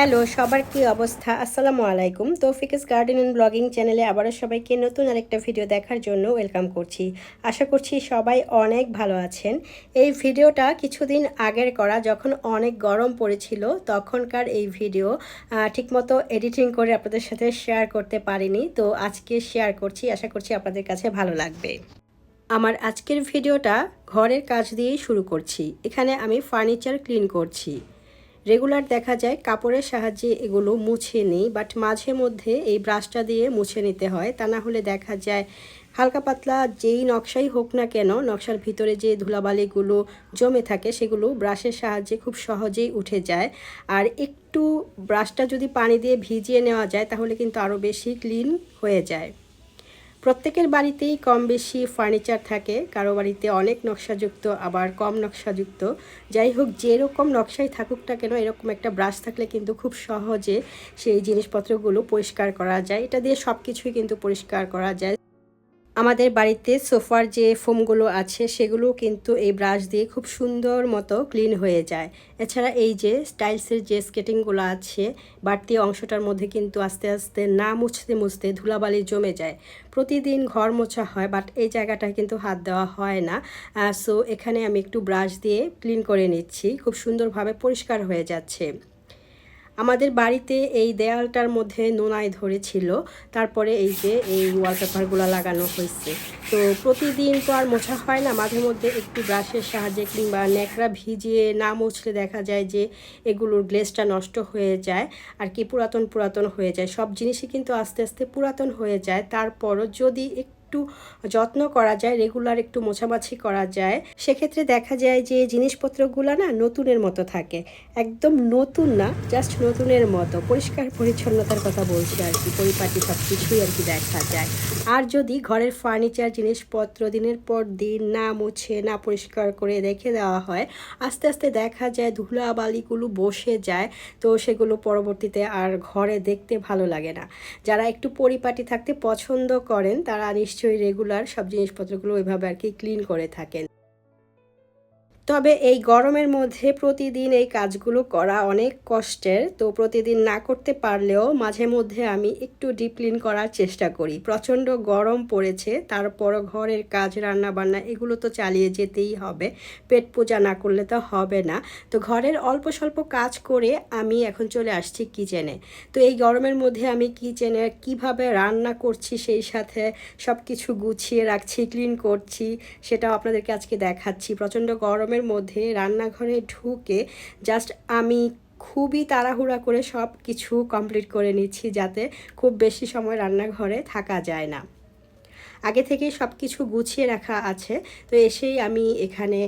Hello, সবার কি অবস্থা? আসসালামু আলাইকুম। তৌফিকস গার্ডেন অ্যান্ড ব্লগিং চ্যানেলে আবারও সবাইকে নতুন আরেকটা ভিডিও দেখার জন্য ওয়েলকাম করছি। আশা করছি সবাই অনেক ভালো আছেন। এই ভিডিওটা কিছুদিন আগের করা, যখন অনেক গরম পড়েছিল, তখনকার এই ভিডিও ঠিকমতো এডিটিং করে আপনাদের সাথে শেয়ার করতে পারিনি। তো আজকে শেয়ার করছি, আশা করছি আপনাদের কাছে ভালো লাগবে। আমার আজকের ভিডিওটা ঘরের কাজ দিয়েই শুরু করছি। এখানে আমি ফার্নিচার ক্লিন করছি। রেগুলার দেখা যায়, কাপড়ের সাহায্যে এগুলো মুছে নিই বাট মাঝে মধ্যে এই ব্রাশটা দিয়ে মুছে নিতে হয়। তা না হলে দেখা যায় হালকা পাতলা যেই নকশাই হোক না কেন, নকশার ভিতরে যে ধুলাবালিগুলো জমে থাকে, সেগুলো ব্রাশের সাহায্যে খুব সহজেই উঠে যায়। আর একটু ব্রাশটা যদি পানি দিয়ে ভিজিয়ে নেওয়া যায়, তাহলে কিন্তু আরও বেশি ক্লিন হয়ে যায়। প্রত্যেকের বাড়িতেই কম বেশি ফার্নিচার থাকে, কারও বাড়িতে অনেক নকশাযুক্ত, আবার কম নকশাযুক্ত। যাই হোক, যেরকম নকশাই থাকুক না কেন, এরকম একটা ব্রাশ থাকলে কিন্তু খুব সহজে সেই জিনিসপত্রগুলো পরিষ্কার করা যায়। এটা দিয়ে সব কিছুই কিন্তু পরিষ্কার করা যায়। আমাদের বাড়িতে সোফার যে ফোমগুলো আছে সেগুলো কিন্তু এই ব্রাশ দিয়ে খুব সুন্দর মতো ক্লিন হয়ে যায়। এছাড়া এই যে স্টাইলসের যে স্কেটিংগুলো আছে, বাড়তি অংশটার মধ্যে কিন্তু আস্তে আস্তে না মুছতে মুছতে ধুলাবালি জমে যায়। প্রতিদিন ঘর মোছা হয়, বাট এই জায়গাটায় কিন্তু হাত দেওয়া হয় না। সো এখানে আমি একটু ব্রাশ দিয়ে ক্লিন করে নিচ্ছি। খুব সুন্দরভাবে পরিষ্কার হয়ে যাচ্ছে। আমাদের বাড়িতে এই দেয়ালটার মধ্যে নোনায় ধরেছিল। তারপরে এই যে এই ওয়ালপেপারগুলো লাগানো হয়েছে। তো প্রতিদিন তো আর মোছা হয় না, মাঝে মধ্যে একটু ব্রাশের সাহায্যে কিংবা ন্যাকড়া ভিজিয়ে না মুছলে দেখা যায় যে এগুলোর গ্লেসটা নষ্ট হয়ে যায় আর কি পুরাতন পুরাতন হয়ে যায়। সব জিনিসই কিন্তু আস্তে আস্তে পুরাতন হয়ে যায়। তারপরও যদি একটু একটু যত্ন করা যায় রেগুলার একটু মোছামাছি করা যায়, সেক্ষেত্রে দেখা যায় যে জিনিসপত্রগুলো না নতুনের মতো থাকে। একদম নতুন না জাস্ট নতুনের মতো। পরিষ্কার পরিচ্ছন্নতার কথা বলছি আর কি, পরিপাটি সব কিছুই আর কি দেখা যায়। আর যদি ঘরের ফার্নিচার জিনিসপত্র দিনের পর দিন না মুছে, না পরিষ্কার করে রেখে দেওয়া হয়, আস্তে আস্তে দেখা যায় ধুলাবালিগুলো বসে যায়, তো সেগুলো পরবর্তীতে আর ঘরে দেখতে ভালো লাগে না। যারা একটু পরিপাটি থাকতে পছন্দ করেন, তারা নিশ্চয়ই রেগুলার সব জিনিসপত্রগুলো ওইভাবে আর কি ক্লিন করে থাকেন। তবে এই গরমের মধ্যে প্রতিদিন এই কাজগুলো করা অনেক কষ্টের। তো প্রতিদিন না করতে পারলেও মাঝে মধ্যে আমি একটু ডিপ ক্লিন করার চেষ্টা করি। প্রচণ্ড গরম পড়েছে তারপর ঘরের কাজ রান্না বান্না এগুলো তো চালিয়ে যেতেই হবে। পেট পূজা না করলে তো হবে না। তো ঘরের অল্প স্বল্প কাজ করে আমি এখন চলে আসছি কিচেনে তো এই গরমের মধ্যে আমি কিচেনে কীভাবে রান্না করছি সেই সাথে সব কিছু গুছিয়ে রাখছি ক্লিন করছি, সেটাও আপনাদেরকে আজকে দেখাচ্ছি। প্রচণ্ড গরমের মধ্যে রান্নাঘরে ঢুকে জাস্ট আমি খুবই তাড়াহুড়া করে সব কিছু কমপ্লিট করে নিচ্ছি যাতে খুব বেশি সময় রান্নাঘরে থাকা যায় না। আগে থেকেই সব কিছু গুছিয়ে রাখা আছে। তো এসেই আমি এখানে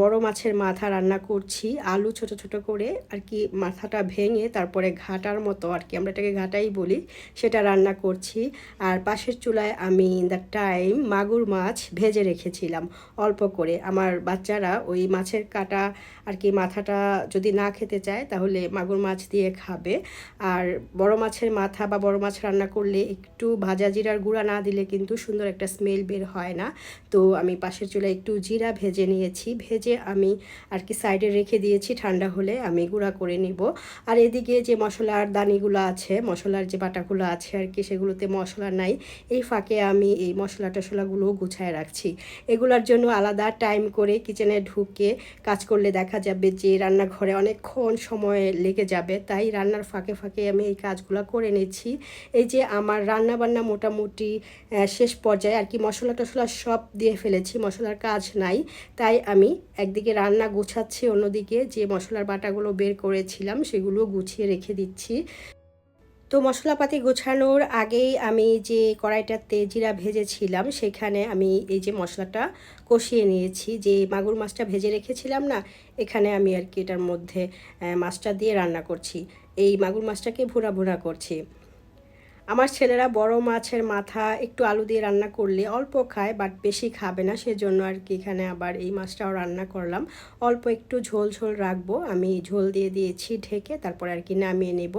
বড় মাছের মাথা রান্না করছি। আলু ছোট ছোট করে আর কি মাথাটা ভেঙে তারপরে ঘাটার মতো আর কি আমরা এটাকে ঘাটাই বলি, সেটা রান্না করছি। আর পাশের চুলায় আমি দ্য টাইম মাগুর মাছ ভেজে রেখেছিলাম অল্প করে। আমার বাচ্চারা ওই মাছের কাটা আর কি মাথাটা যদি না খেতে চায় তাহলে মাগুর মাছ দিয়ে খাবে। আর বড় মাছের মাথা বা বড় মাছ রান্না করলে একটু ভাজা জিরার গুঁড়া না দিলে কিন্তু সুন্দর একটা স্মেল বের হয় না। তো আমি পাশের চুলায় একটু জিরা ভেজে নিয়েছি। ভেজে আমি আর কি সাইডে রেখে দিয়েছি ঠান্ডা হলে আমি গুঁড়া করে নিব। আর এদিকে যে মশলার দানিগুলো আছে, মশলার যে বাটাগুলো আছে আর কি, সেগুলোতে মশলা নাই। এই ফাঁকে আমি এই মশলা টশলাগুলোও গুছায় রাখছি। এগুলোর জন্য আলাদা টাইম করে কিচেনে ঢুকে কাজ করলে দেখা যাবে যে রান্নাঘরে অনেকক্ষণ সময় লেগে যাবে। তাই রান্নার ফাঁকে ফাঁকে আমি এই কাজগুলো করে নিচ্ছি। এই যে আমার রান্না বান্না মোটামুটি শেষ শেষ পর্যায়ে আর কি মশলা টশলা সব দিয়ে ফেলেছি, মশলার কাজ নাই। তাই আমি একদিকে রান্না গুছাচ্ছি, অন্যদিকে যে মশলার বাটাগুলো বের করেছিলাম সেগুলো গুছিয়ে রেখে দিচ্ছি। তো মশলাপাতি গোছানোর আগেই আমি যে কড়াইটাতে জিরা ভেজেছিলাম, সেখানে আমি এই যে মশলাটা কষিয়ে নিয়েছি। যে মাগুর মাছটা ভেজে রেখেছিলাম না, এখানে আমি আর কি এটার মধ্যে মাছটা দিয়ে রান্না করছি। এই মাগুর মাছটাকে ভুনা ভুনা করছি। আমার ছেলেরা বড় মাছের মাথা, একটু আলু দিয়ে রান্না করলে অল্প খায় বাট বেশি খাবে না। সেজন্য আর কি এখানে আবার এই মাছটাও রান্না করলাম। অল্প একটু ঝোল ঝোল রাখব। আমি ঝোল দিয়ে দিয়েছি ঢেকে, তারপর আর কি নামিয়ে নেব।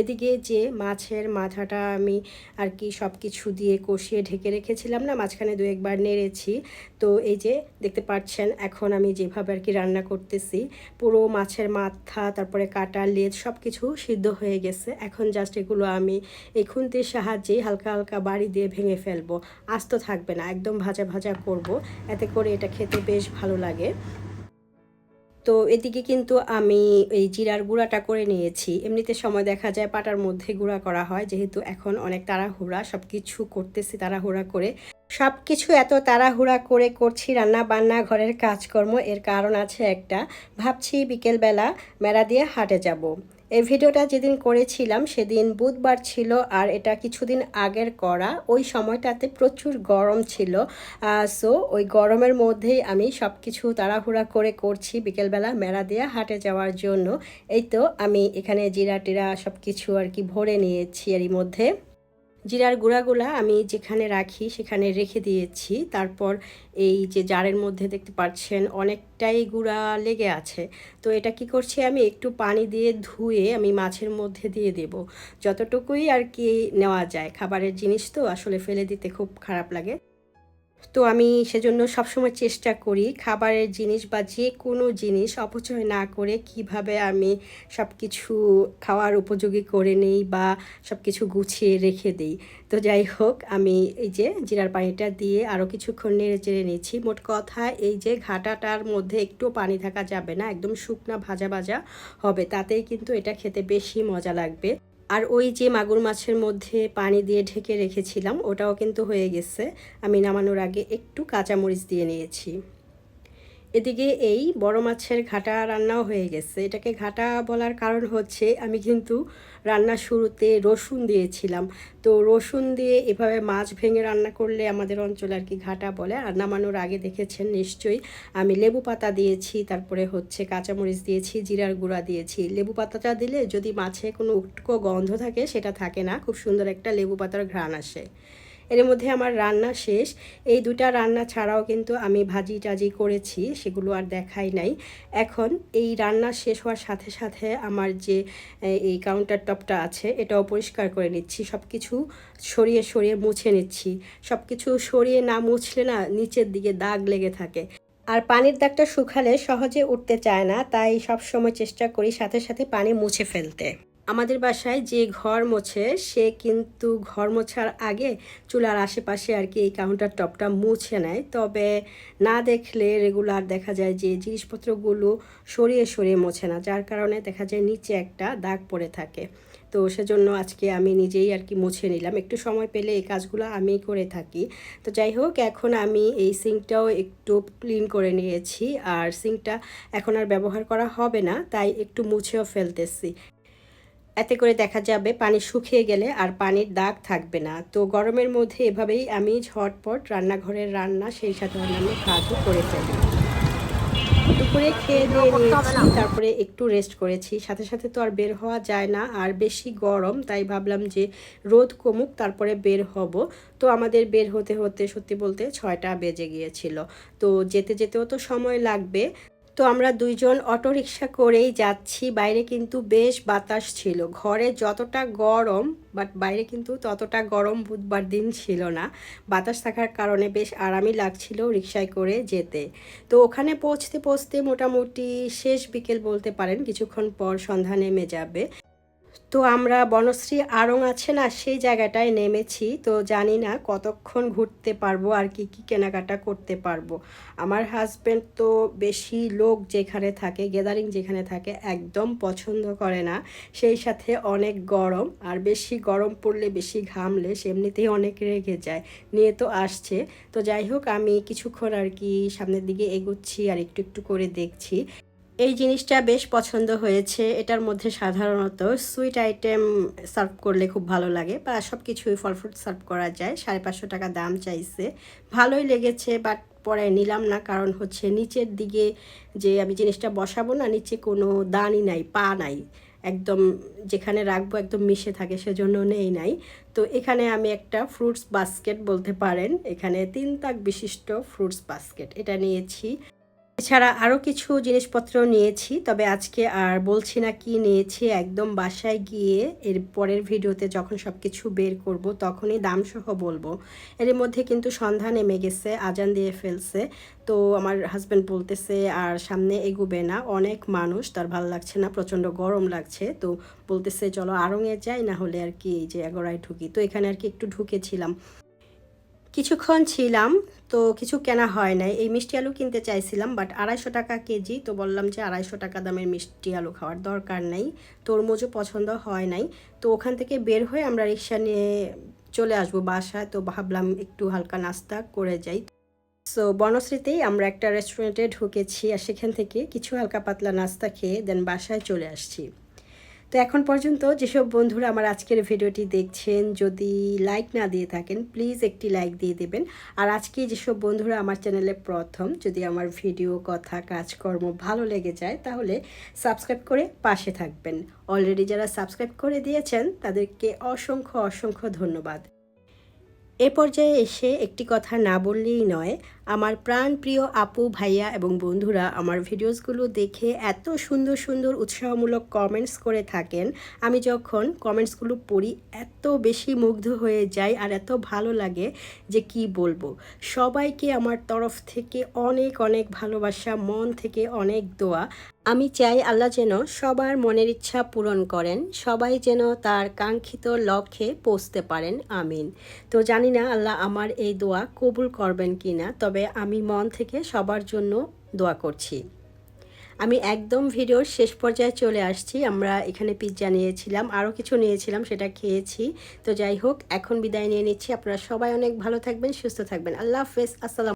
এদিকে যে মাছের মাথাটা আমি আর কি সব কিছু দিয়ে কষিয়ে ঢেকে রেখেছিলাম না, মাঝখানে দু একবার নেড়েছি। তো এই যে দেখতে পাচ্ছেন, এখন আমি যেভাবে আর কি রান্না করতেছি, পুরো মাছের মাথা, তারপরে কাটা, লেজ সব কিছু সিদ্ধ হয়ে গেছে। এখন জাস্ট এগুলো আমি এই খুন্তির সাহায্যে হালকা হালকা বাড়ি দিয়ে ভেঙে ফেলব। আস্ত থাকবে না, একদম ভাজা ভাজা করব। এতে করে এটা খেতে বেশ ভালো লাগে। তো এদিকে কিন্তু আমি এই জিরার গুঁড়াটা করে নিয়েছি। এমনিতে সময় দেখা যায় পাটার মধ্যে গুঁড়া করা হয়, যেহেতু এখন অনেক তাড়াহুড়া সব কিছু করতেছি তাড়াহুড়া করে। সব কিছু এত তাড়াহুড়া করে করছি রান্না বান্না ঘরের কাজকর্ম, এর কারণ আছে একটা। ভাবছি বিকেলবেলা মেলা দিয়ে হাটে যাব। এই ভিডিওটা যেদিন করেছিলাম সেদিন বুধবার ছিল আর এটা কিছুদিন আগের করা। ওই সময়টাতে প্রচুর গরম ছিল। সো ওই গরমের মধ্যেই আমি সব কিছু তাড়াহুড়া করে করছি বিকেলবেলা মেলা দিয়ে হাটে যাওয়ার জন্য। এই তো আমি এখানে জিরা টিরা সব কিছু আর কি ভরে নিয়েছি এরই মধ্যে। জিরার গুঁড়াগুলো আমি যেখানে রাখি সেখানে রেখে দিয়েছি। তারপর এই যে জারের মধ্যে দেখতে পাচ্ছেন অনেকটাই গুঁড়া লেগে আছে। তো এটা কি করছি আমি? একটু পানি দিয়ে ধুয়ে আমি মাছের মধ্যে দিয়ে দেব। যতটুকুই আর কি নেওয়া যায়। খাবারের জিনিস তো আসলে ফেলে দিতে খুব খারাপ লাগে। তো আমি সেজন্য সবসময় চেষ্টা করি খাবারের জিনিস বা যে কোনো জিনিস অপচয় না করে কীভাবে আমি সব কিছু খাওয়ার উপযোগী করে নেই বা সব কিছু গুছিয়ে রেখে দিই। তো যাই হোক, আমি এই যে জিরার পানিটা দিয়ে আরও কিছুক্ষণ নেড়ে চেড়ে নিচ্ছি। মোট কথা এই যে ঘাটাটার মধ্যে একটু পানি থাকা যাবে না, একদম শুকনা ভাজা ভাজা হবে। তাতেই কিন্তু এটা খেতে বেশি মজা লাগবে। আর ওই যে মাগুর মাছের মধ্যে পানি দিয়ে ঢেকে রেখেছিলাম, ওটাও কিন্তু হয়ে গেছে। আমি নামানোর আগে একটু কাঁচামরিচ দিয়ে নিয়েছি। এদিকে এই বড় মাছের ঘাটা রান্নাও হয়ে গেছে। এটাকে ঘাটা বলার কারণ হচ্ছে, আমি কিন্তু রান্না শুরুতে রসুন দিয়েছিলাম। তো রসুন দিয়ে এভাবে মাছ ভেঙে রান্না করলে আমাদের অঞ্চলে আর কি ঘাটা বলে। আর নামানোর আগে দেখেছেন নিশ্চয়ই, আমি লেবু পাতা দিয়েছি, তারপরে হচ্ছে কাঁচামরিচ দিয়েছি, জিরার গুঁড়া দিয়েছি। লেবু পাতাটা দিলে যদি মাছে কোনো উটকো গন্ধ থাকে, সেটা থাকে না। খুব সুন্দর একটা লেবু পাতার ঘ্রাণ আসে। এর মধ্যে আমার রান্না শেষ। এই দুটা রান্না ছাড়াও কিন্তু আমি ভাজি টাজি করেছি, সেগুলো আর দেখাই নাই। এখন এই রান্না শেষ হওয়ার সাথে সাথে আমার যে এই কাউন্টার টপটা আছে, এটাও পরিষ্কার করে নিচ্ছি। সব কিছু সরিয়ে সরিয়ে মুছে নিচ্ছি। সব কিছু সরিয়ে না মুছলে না নিচের দিকে দাগ লেগে থাকে। আর পানির দাগটা শুকালে সহজে উঠতে চায় না, তাই সব সময় চেষ্টা করি সাথে সাথে পানি মুছে ফেলতে। আমাদের বাসায় যে ঘর মোছে, সে কিন্তু ঘর মোছার আগে চুলার আশেপাশে আর কি এই কাউন্টার টপটা মুছে নেয়। তবে না দেখলে রেগুলার দেখা যায় যে জিনিসপত্রগুলো সরিয়ে সরিয়ে মোছে না, যার কারণে দেখা যায় নিচে একটা দাগ পড়ে থাকে। তো সেজন্য আজকে আমি নিজেই আর কি মুছে নিলাম। একটু সময় পেলে এই কাজগুলো আমি করে থাকি। তো যাই হোক, এখন আমি এই সিঙ্কটাও একটু ক্লিন করে নিয়েছি। আর সিঙ্কটা এখন আর ব্যবহার করা হবে না, তাই একটু মুছেও ফেলতেছি। এতে করে দেখা যাবে পানি শুকিয়ে গেলে আর পানির দাগ থাকবে না। তো গরমের মধ্যে এভাবেই আমি ঝটপট রান্নাঘরের রান্না সেই সাথে অন্যান্য কাজও করে ফেলি। দুপুরে খেয়ে দিয়ে নিয়েছি, তারপরে একটু রেস্ট করেছি। সাথে সাথে তো আর বের হওয়া যায় না, আর বেশি গরম, তাই ভাবলাম যে রোদ কমুক, তারপরে বের হব। তো আমাদের বের হতে হতে সত্যি বলতে ছয়টা বেজে গিয়েছিল। তো যেতে যেতেও তো সময় লাগবে। তো আমরা দুইজন অটো রিক্সা করেই যাচ্ছি। বাইরে কিন্তু বেশ বাতাস ছিল। ঘরে যতটা গরম, বাট বাইরে কিন্তু ততটা গরম বুধবার দিন ছিল না। বাতাস থাকার কারণে বেশ আরামই লাগছিল রিক্সায় করে যেতে। তো ওখানে পৌঁছতে পৌঁছতে মোটামুটি শেষ বিকেল বলতে পারেন, কিছুক্ষণ পর সন্ধ্যা নেমে যাবে। তো আমরা বনশ্রী আড়ং আছে না, সেই জায়গাটায় নেমেছি। তো জানি না কতক্ষণ ঘুরতে পারব আর কি কি কেনাকাটা করতে পারব। আমার হাজব্যান্ড তো বেশি লোক যেখানে থাকে গ্যাদারিং যেখানে থাকে, একদম পছন্দ করে না। সেই সাথে অনেক গরম, আর বেশি গরম পড়লে, বেশি ঘামলে, সেমনিতেই অনেক রেগে যায়। নিয়ে তো আসছে। তো যাই হোক, আমি কিছুক্ষণ আর কি সামনের দিকে এগুচ্ছি আর একটু একটু করে দেখছি। এই জিনিসটা বেশ পছন্দ হয়েছে। এটার মধ্যে সাধারণত সুইট আইটেম সার্ভ করলে খুব ভালো লাগে বা সব কিছুই ফল ফ্রুট সার্ভ করা যায়। সাড়ে পাঁচশো টাকা দাম চাইছে। ভালোই লেগেছে বাট পরে নিলাম না কারণ হচ্ছে নিচের দিকে যে আমি জিনিসটা বসাবো না, নিচে কোনো দানই নাই, পা নাই। একদম যেখানে রাখব একদম মিশে থাকে, সেজন্য নেই নাই। তো এখানে আমি একটা ফ্রুটস বাস্কেট বলতে পারেন। এখানে তিন তাক বিশিষ্ট ফ্রুটস বাস্কেট। এটা নিয়েছি। এছাড়া আরও কিছু জিনিসপত্র নিয়েছি, তবে আজকে আর বলছি না কি নিয়েছি। একদম বাসায় গিয়ে এর পরের ভিডিওতে যখন সব কিছু বের করব, তখনই দামসহ বলব। এর মধ্যে কিন্তু সন্ধ্যা নেমে গেছে, আজান দিয়ে ফেলছে। তো আমার হাজব্যান্ড বলতেছে, আর সামনে এগুবে না, অনেক মানুষ, তার ভালো লাগছে না, প্রচণ্ড গরম লাগছে। তো বলতেছে, চলো আরঙে যাই, না হলে আর কি এই যে এগোড়ায় ঢুকি। তো এখানে আর কি একটু ঢুকেছিলাম। কিছুক্ষণ ছিলাম, তো কিছু কেনা হয় নাই। এই মিষ্টি আলু কিনতে চাইছিলাম বাট আড়াইশো টাকা কেজি, তো বললাম যে আড়াইশো টাকা দামের মিষ্টি আলু খাওয়ার দরকার নেই, তরমুজও পছন্দ হয় নাই। তো ওখান থেকে বের হয়ে আমরা রিক্সা নিয়ে চলে আসব বাসায়, তো ভাবলাম একটু হালকা নাস্তা করে যাই। সো বনশ্রীতেই আমরা একটা রেস্টুরেন্টে ঢুকেছি আর সেখান থেকে কিছু হালকা পাতলা নাস্তা খেয়ে দেন বাসায় চলে আসছি। তো এখন পর্যন্ত যেসব বন্ধুরা আমার আজকের ভিডিওটি দেখছেন, যদি লাইক না দিয়ে থাকেন প্লিজ একটি লাইক দিয়ে দেবেন। আর আজকে যেসব বন্ধুরা আমার চ্যানেলে প্রথম, যদি আমার ভিডিও, কথা, কাজকর্ম ভালো লেগে যায়, তাহলে সাবস্ক্রাইব করে পাশে থাকবেন। অলরেডি যারা সাবস্ক্রাইব করে দিয়েছেন, তাদেরকে অসংখ্য অসংখ্য ধন্যবাদ। এ পর্যায়ে এসে একটি কথা না বললেই নয়, আমার প্রাণ প্রিয় আপু, ভাইয়া এবং বন্ধুরা আমার ভিডিওসগুলো দেখে এত সুন্দর সুন্দর উৎসাহমূলক কমেন্টস করে থাকেন। আমি যখন কমেন্টসগুলো পড়ি, এত বেশি মুগ্ধ হয়ে যাই আর এত ভালো লাগে যে কি বলব। সবাইকে আমার তরফ থেকে অনেক অনেক ভালোবাসা, মন থেকে অনেক দোয়া। আমি চাই আল্লাহ যেন সবার মনের ইচ্ছা পূরণ করেন, সবাই যেন তার কাঙ্ক্ষিত লক্ষ্যে পৌঁছতে পারেন, আমিন। তো জানি না আল্লাহ আমার এই দোয়া কবুল করবেন কি না তবে আমি মন থেকে সবার জন্য দোয়া করছি। আমি একদম ভিডিওর শেষ পর্যায়ে চলে আসছি, আমরা এখানে পিৎজা নিয়েছিলাম, আরও কিছু নিয়েছিলাম, সেটা খেয়েছি। তো যাই হোক, এখন বিদায় নিয়ে নিচ্ছি, আপনারা সবাই অনেক ভালো থাকবেন, সুস্থ থাকবেন। আল্লাহ হাফেজ, আসসালাম